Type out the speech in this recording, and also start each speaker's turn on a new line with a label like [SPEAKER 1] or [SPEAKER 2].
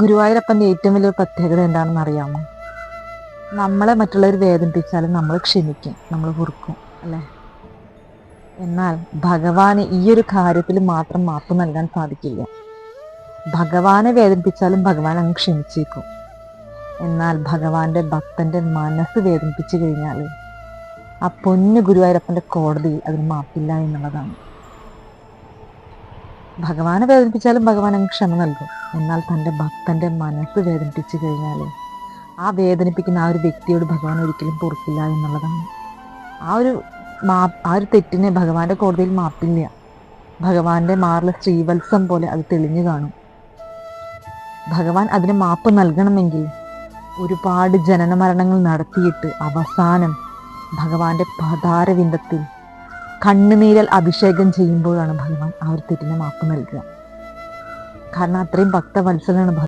[SPEAKER 1] ഗുരുവായൂരപ്പന്റെ ഏറ്റവും വലിയ പ്രത്യേകത എന്താണെന്ന് അറിയാമോ? നമ്മളെ മറ്റുള്ളവർ വേദനിപ്പിച്ചാലും നമ്മൾ ക്ഷമിക്കും നമ്മൾ കുറുക്കും അല്ലേ? എന്നാൽ ഭഗവാന് ഈ ഒരു കാര്യത്തിൽ മാത്രം മാപ്പ് നൽകാൻ സാധിക്കില്ല. ഭഗവാനെ വേദനിപ്പിച്ചാലും ഭഗവാൻ അങ്ങ് ക്ഷമിച്ചേക്കും. എന്നാൽ ഭഗവാന്റെ ഭക്തന്റെ മനസ്സ് വേദനിപ്പിച്ചു കഴിഞ്ഞാൽ ആ പൊന്നു ഗുരുവായൂരപ്പന്റെ കോടതിയിൽ അതിന് മാപ്പില്ല എന്നുള്ളതാണ്. ഭഗവാനെ വേദനിപ്പിച്ചാലും ഭഗവാൻ അങ്ങ് ക്ഷമ നൽകും. എന്നാൽ തന്റെ ഭക്തന്റെ മനസ്സ് വേദനിപ്പിച്ചു കഴിഞ്ഞാൽ ആ വേദനിപ്പിക്കുന്ന ആ ഒരു വ്യക്തിയോട് ഭഗവാൻ ഒരിക്കലും പൊറുക്കില്ല എന്നുള്ളതാണ്. ആ ഒരു മാ ആ ഒരു തെറ്റിനെ ഭഗവാന്റെ കോടതിയിൽ മാപ്പില്ല. ഭഗവാന്റെ മാറിലെ ശ്രീവത്സം പോലെ അത് തെളിഞ്ഞു കാണും. ഭഗവാൻ അതിന് മാപ്പ് നൽകണമെങ്കിൽ ഒരുപാട് ജനന മരണങ്ങൾ നടത്തിയിട്ട് അവസാനം ഭഗവാന്റെ പതാരവിന്ദത്തിൽ കണ്ണുനീരൽ അഭിഷേകം ചെയ്യുമ്പോഴാണ് ഭഗവാൻ ആ ഒരു തെറ്റിന് മാപ്പ് നൽകുക. കാരണം അത്രയും ഭക്തവത്സലാണ്